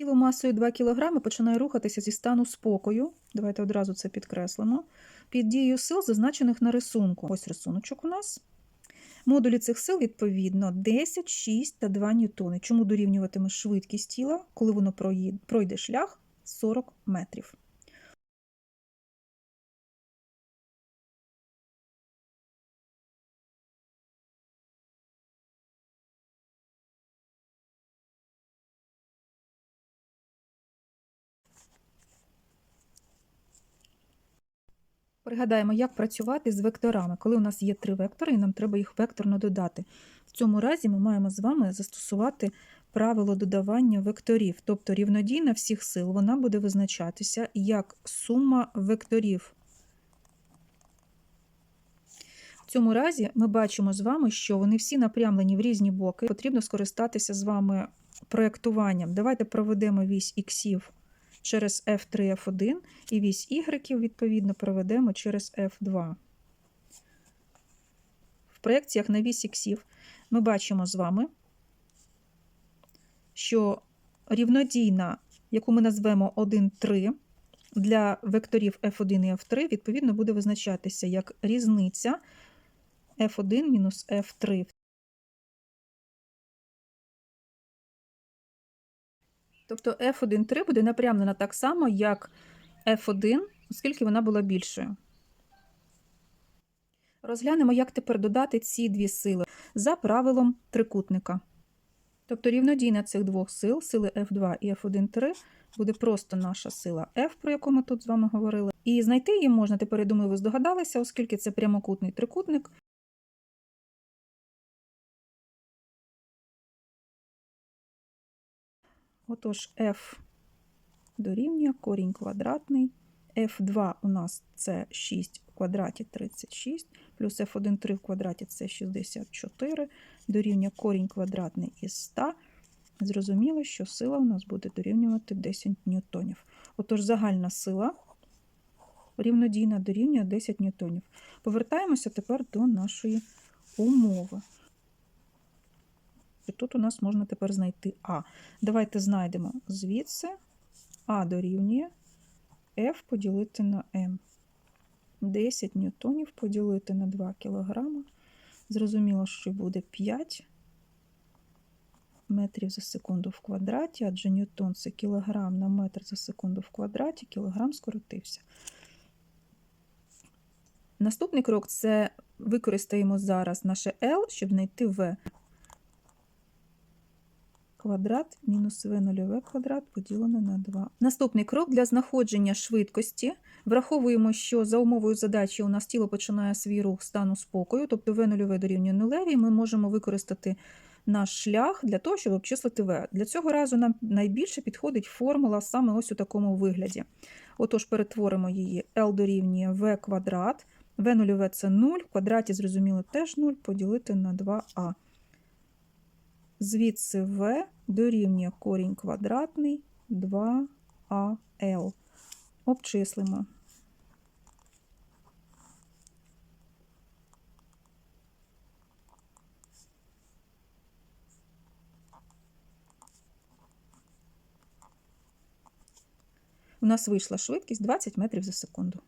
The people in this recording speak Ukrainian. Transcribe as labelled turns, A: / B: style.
A: Тіло масою 2 кг починає рухатися зі стану спокою. Давайте одразу це підкреслимо. Під дією сил, зазначених на рисунку. Ось рисуночок у нас. Модулі цих сил відповідно 10, 6 та 2 ньютони. Чому дорівнюватиме швидкість тіла, коли воно пройде шлях 40 метрів. Пригадаємо, як працювати з векторами, коли у нас є три вектори, і нам треба їх векторно додати. В цьому разі ми маємо з вами застосувати правило додавання векторів, тобто рівнодійна всіх сил, вона буде визначатися як сума векторів. В цьому разі ми бачимо з вами, що вони всі напрямлені в різні боки. Потрібно скористатися з вами проєктуванням. Давайте проведемо вісь іксів через F3, F1 і вісь Y, відповідно, проведемо через F2. В проєкціях на вісь іксів ми бачимо з вами, що рівнодійна, яку ми назвемо 1, 3, для векторів F1 і F3, відповідно, буде визначатися як різниця F1 мінус F3. Тобто F1,3 буде напрямлена так само, як F1, оскільки вона була більшою. Розглянемо, як тепер додати ці дві сили за правилом трикутника. Тобто рівнодійна цих двох сил, сили F2 і F1,3, буде просто наша сила F, про яку ми тут з вами говорили. І знайти її можна, тепер, я думаю, ви здогадалися, оскільки це прямокутний трикутник. Отож, F дорівнює корінь квадратний. F2 у нас це 6 в квадраті 36, плюс F1 3 в квадраті це 64, дорівнює корінь квадратний із 100. Зрозуміло, що сила у нас буде дорівнювати 10 ньютонів. Отож, загальна сила рівнодійна дорівнює 10 ньютонів. Повертаємося тепер до нашої умови. І тут у нас можна тепер знайти А. Давайте знайдемо звідси А дорівнює F поділити на М. 10 ньютонів поділити на 2 кг. Зрозуміло, що буде 5 метрів за секунду в квадраті, адже ньютон це кілограм на метр за секунду в квадраті, кілограм скоротився. Наступний крок це використаємо зараз наше L, щоб знайти V квадрат мінус v нульове квадрат поділене на 2. Наступний крок для знаходження швидкості. Враховуємо, що за умовою задачі у нас тіло починає свій рух стану спокою, тобто v нульове дорівнює нулеві, ми можемо використати наш шлях для того, щоб обчислити v. Для цього разу нам найбільше підходить формула саме ось у такому вигляді. Отож, перетворимо її L дорівнює v квадрат, v нульове це 0, в квадраті, зрозуміло, теж 0, поділити на 2а. Звідси v дорівнює корінь квадратний 2ал. Обчислимо. У нас вийшла швидкість 20 метрів за секунду.